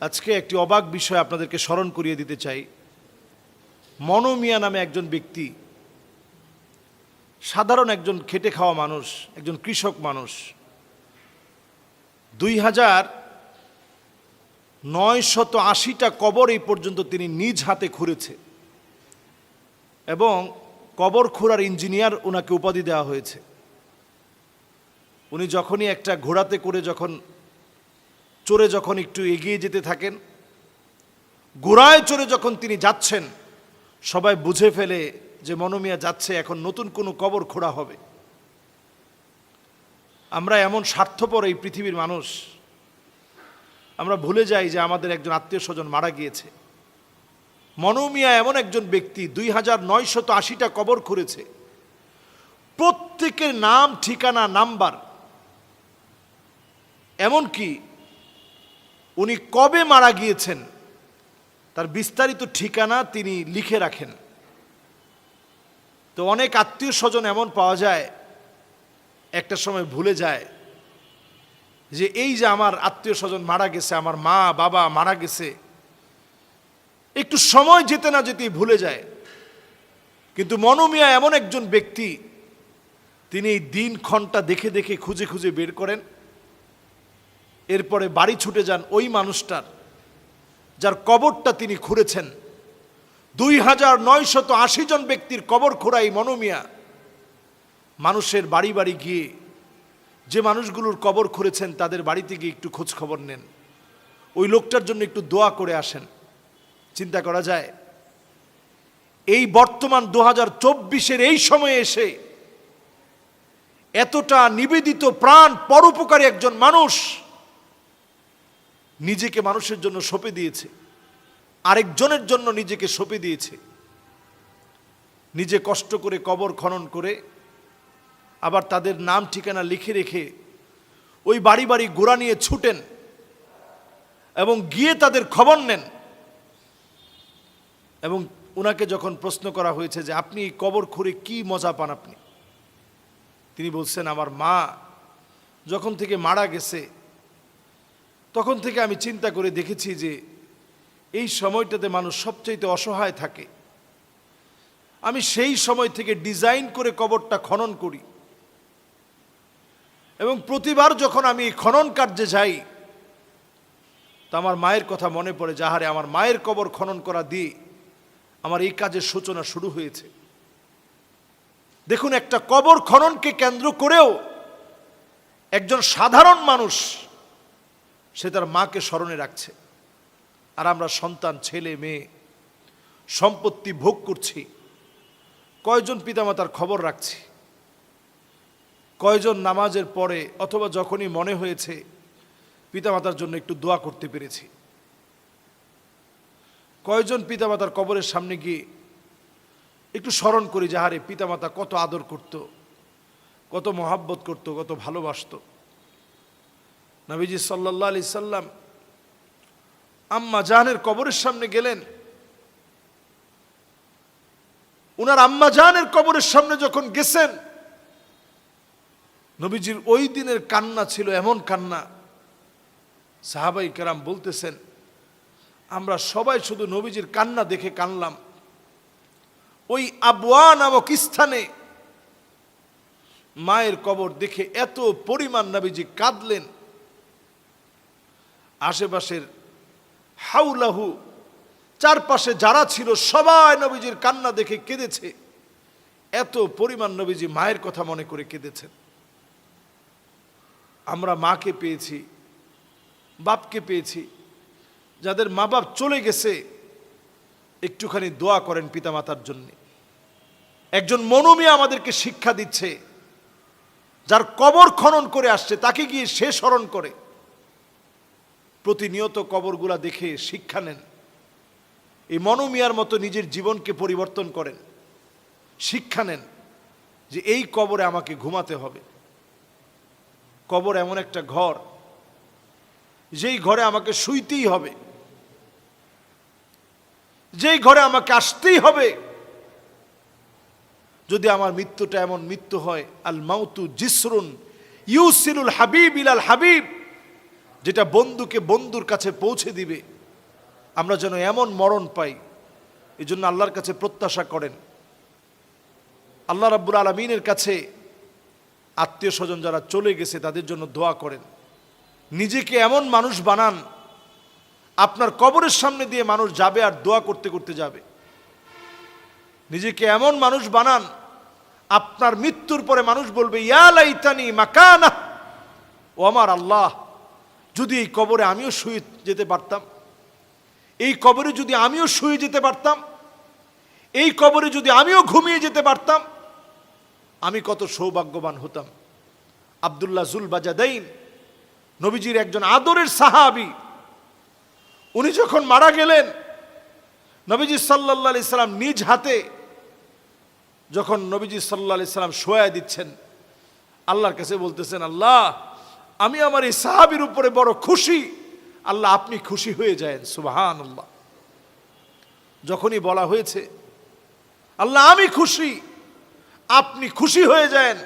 আজকে একটি অবাক বিষয় আপনাদেরকে স্মরণ করিয়ে দিতে চাই। মনোমিয়া নামে একজন ব্যক্তি, সাধারণ একজন খেটে খাওয়া মানুষ, একজন কৃষক মানুষ, দুই হাজার নয় শত আশিটা কবর এই পর্যন্ত তিনি নিজ হাতে খুঁড়েছে এবং কবর খুঁড়ার ইঞ্জিনিয়ার ওনাকে উপাধি দেওয়া হয়েছে। উনি যখনই একটা ঘোড়াতে করে যখন চড়ে যখন একটু এগিয়ে যেতে থাকেন, গোড়ায় চড়ে যখন তিনি যাচ্ছেন, সবাই বুঝে ফেলে যে মনোমিয়া যাচ্ছে, এখন নতুন কোনো কবর খোঁড়া হবে। আমরা এমন স্বার্থপর এই পৃথিবীর মানুষ। আমরা ভুলে যাই যে আমাদের একজন আত্মীয় স্বজন মারা গিয়েছে। মনোমিয়া এমন একজন ব্যক্তি, দুই হাজার নয়শত আশিটা কবর খুঁড়েছে। প্রত্যেকের নাম, ঠিকানা, নাম্বার। এমনকি উনি কবে মারা গিয়েছেন, তার বিস্তারিত ঠিকানা তিনি লিখে রাখেন। তো অনেক আত্মীয় স্বজন এমন পাওয়া যায়, একটা সময় ভুলে যায়, যে এই যে আমার আত্মীয় স্বজন মারা গেছে, আমার মা, বাবা মারা গেছে, একটু সময় যেতে না যেতেই ভুলে যায়। কিন্তু মনোমিয়া এমন একজন ব্যক্তি, তিনি এই দিন ক্ষণটা দেখে দেখে খুঁজে খুঁজে বের করেন। এরপরে বাড়ি ছুটে যান ওই মানুষটার, যার কবরটা তিনি খুঁড়েছেন। দুই হাজার নয়শত আশি জন ব্যক্তির কবর খোঁড়াই মনোমিয়া। মানুষের বাড়ি বাড়ি গিয়ে যে মানুষগুলোর কবর খুঁড়েছেন, তাদের বাড়িতে গিয়ে একটু খোঁজ খবর নেন। ওই লোকটার জন্য একটু দোয়া করে আসেন। চিন্তা করা যায়, এই বর্তমান দু হাজার চব্বিশের এই সময়ে এসে এতটা নিবেদিত প্রাণ পরোপকারী একজন মানুষ নিজেকে মানুষের জন্য সঁপে দিয়েছে। আরেকজনের জন্য নিজেকে সঁপে দিয়েছে। নিজে কষ্ট করে কবর খনন করে আবার তাদের নাম ঠিকানা লিখে রেখে ওই বাড়ি বাড়ি গোড়া নিয়ে ছুটেন এবং গিয়ে তাদের খবর নেন। এবং ওনাকে যখন প্রশ্ন করা হয়েছে যে, আপনি এই কবর খুঁড়ে কি মজা পান আপনি? তিনি বলছেন, আমার মা যখন থেকে মারা গেছে তখন থেকে আমি চিন্তা করে দেখেছি যে এই সময়টাতে মানুষ সবচাইতে অসহায় থাকে। আমি সেই সময় থেকে ডিজাইন করে কবরটা খনন করি। এবং প্রতিবার যখন আমি খনন কার্যে যাই, তো আমার মায়ের কথা মনে পড়ে যাহারে আমার মায়ের কবর খনন করা দিয়ে আমার এই কাজের সূচনা শুরু হয়েছে। দেখুন, একটা কবর খননকে কেন্দ্র করেও একজন সাধারণ মানুষ সে তার মাকে স্মরণে রাখছে। আর আমরা সন্তান, ছেলে, মেয়ে, সম্পত্তি ভোগ করছি। কয়জন পিতামাতার খবর রাখছি? কয়জন নামাজের পরে অথবা যখনই মনে হয়েছে, পিতামাতার জন্য একটু দোয়া করতে পেরেছি। কয়জন পিতামাতার কবরের সামনে গিয়ে একটু স্মরণ করি যাহারে পিতামাতা কত আদর করত, কত মহাব্বত করত, কত ভালোবাসত। নবীজি সাল্লাহ আলি সাল্লাম আম্মা জাহানের কবরের সামনে গেলেন। উনার আম্মা জাহানের কবরের সামনে যখন গেছেন, নবীজির ওই দিনের কান্না ছিল এমন কান্না। সাহাবাই কেরাম বলতেছেন, আমরা সবাই শুধু নবীজির কান্না দেখে কানলাম। ওই আবওয়া নামক স্থানে মায়ের কবর দেখে এত পরিমাণ নবীজি কাঁদলেন। আশেপাশের হাউলাহু চারপাশে যারা ছিল, সবাই নবীজির কান্না দেখে কেঁদেছে। এত পরিমাণ নবীজি মায়ের কথা মনে করে কেঁদেছেন। আমরা মাকে পেয়েছি, বাপকে পেয়েছি, যাদের মা বাপ চলে গেছে, একটুখানি দোয়া করেন পিতামাতার জন্য। একজন মনোমিয়া আমাদেরকে শিক্ষা দিচ্ছে, যার কবর খনন করে আসছে, তাকে গিয়ে সে স্মরণ করে। প্রতিনিয়ত কবরগুলা দেখে শিক্ষা নেন। এই মনোমিয়ার মতো নিজের জীবনকে পরিবর্তন করেন। শিক্ষা নেন যে এই কবরে আমাকে ঘুমাতে হবে। কবর এমন একটা ঘর, যেই ঘরে আমাকে শুইতেই হবে। যেই ঘরে আমাকে আসতেই হবে। যদি আমার মৃত্যুটা এমন মৃত্যু হয় আল মাউতু জিসরুন ইউসিলুল হাবিব ইলাল হাবিব। যেটা বন্ধুকে বন্ধুর কাছে পৌঁছে দিবে, আমরা যেন এমন মরণ পাই এই জন্য আল্লাহর কাছে প্রত্যাশা করেন। আল্লাহ রাব্বুল আলমিনের কাছে আত্মীয় স্বজন যারা চলে গেছে, তাদের জন্য দোয়া করেন। নিজেকে এমন মানুষ বানান, আপনার কবরের সামনে দিয়ে মানুষ যাবে আর দোয়া করতে করতে যাবে। নিজেকে এমন মানুষ বানান, আপনার মৃত্যুর পরে মানুষ বলবে, ইয়া লাইতানি মাকানা, ও আমার আল্লাহ যদি এই কবরে আমিও শুয়ে যেতে পারতাম, এই কবরে যদি আমিও শুয়ে যেতে পারতাম, এই কবরে যদি আমিও ঘুমিয়ে যেতে পারতাম, আমি কত সৌভাগ্যবান হতাম। আবদুল্লাহ জুল বাজাদাইন নবীজির একজন আদরের সাহাবি, উনি যখন মারা গেলেন, নবীজি সাল্লাহ আলি সাল্লাম নিজ হাতে যখন নবীজি সাল্লাহ আলি সাল্লাম শোয়া দিচ্ছেন, আল্লাহর কাছে বলতেছেন, আল্লাহ আমি আমার এই সাহাবির উপরে বড় খুশি। আল্লাহ, আপনি খুশি হয়ে যায়েন সুবাহান আল্লাহ যখনই বলা হয়েছে, আল্লাহ, আমি খুশি, আপনি খুশি হয়ে যান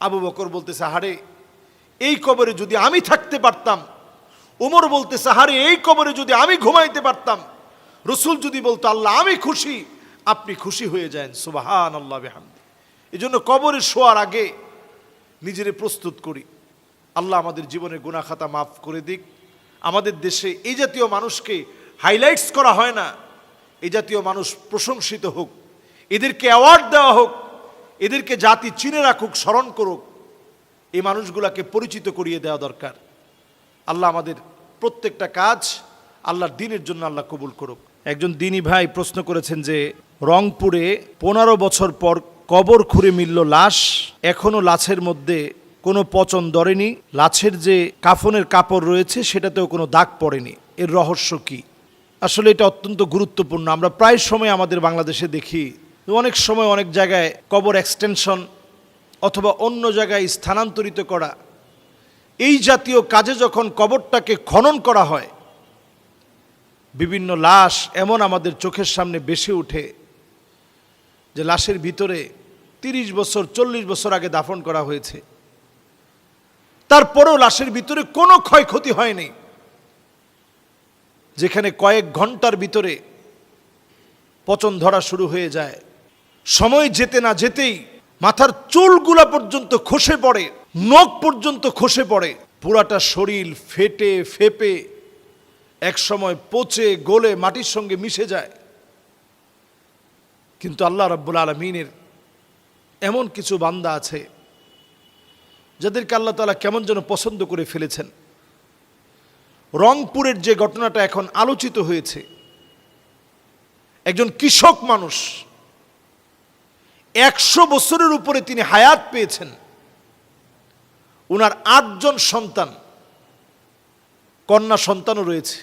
আবু বকর বলতেছে হারে এই কবরে যদি আমি থাকতে পারতাম, উমর বলতেছে হারে এই কবরে যদি আমি ঘুমাইতে পারতাম, রসুল যদি বলতো, আল্লাহ, আমি খুশি, আপনি খুশি হয়ে যান সুবাহান আল্লাহ বেহামদি। এই জন্য কবরে শোয়ার আগে নিজেরে প্রস্তুত করি। আল্লাহ আমাদের জীবনের গুণাখাতা মাফ করে দিক। আমাদের দেশে এই জাতীয় মানুষকে হাইলাইটস করা হয় না। এই জাতীয় মানুষ প্রশংসিত হোক, এদেরকে অ্যাওয়ার্ড দেওয়া হোক, এদেরকে জাতি চিনে রাখুক, স্মরণ করুক, এই মানুষগুলাকে পরিচিত করিয়ে দেওয়া দরকার। আল্লাহ আমাদের প্রত্যেকটা কাজ আল্লাহর দিনের জন্য আল্লাহ কবুল করুক। একজন দিনী ভাই প্রশ্ন করেছেন যে রংপুরে পনেরো বছর পর কবর খুঁড়ে মিলল লাশ। এখনও লাশের মধ্যে কোনো পচন ধরেনি। লাশের যে কাফনের কাপড় রয়েছে, সেটাতেও কোনো দাগ পড়েনি। এর রহস্য কি? আসলে এটা অত্যন্ত গুরুত্বপূর্ণ। আমরা প্রায় সময় আমাদের বাংলাদেশে দেখি, অনেক সময় অনেক জায়গায় কবর এক্সটেনশন অথবা অন্য জায়গায় স্থানান্তরিত করা। এই জাতীয় কাজে যখন কবরটাকে খনন করা হয়, বিভিন্ন লাশ এমন আমাদের চোখের সামনে বেশি ওঠে। যে লাশের ভিতরে তিরিশ বছর, চল্লিশ বছর আগে দাফন করা হয়েছে। তারপরেও লাশের ভিতরে কোনো ক্ষয়ক্ষতি হয়নি। যেখানে কয়েক ঘণ্টার ভিতরে পচন ধরা শুরু হয়ে যায়। সময় যেতে না যেতেই মাথার চুলগুলা পর্যন্ত খসে পড়ে, নখ পর্যন্ত খসে পড়ে। পুরাটা শরীর ফেটে, ফেপে এক সময় পচে, গলে মাটির সঙ্গে মিশে যায়। কিন্তু আল্লাহ রাব্বুল আলমিনের এমন কিছু বান্দা আছে যাদেরকে আল্লাহ তালা কেমন যেন পছন্দ করে ফেলেছেন। রংপুরের যে ঘটনাটা এখন আলোচিত হয়েছে, একজন কৃষক মানুষ একশো বছরের উপরে তিনি হায়াত পেয়েছেন। ওনার আটজন সন্তান, কন্যা সন্তানও রয়েছে।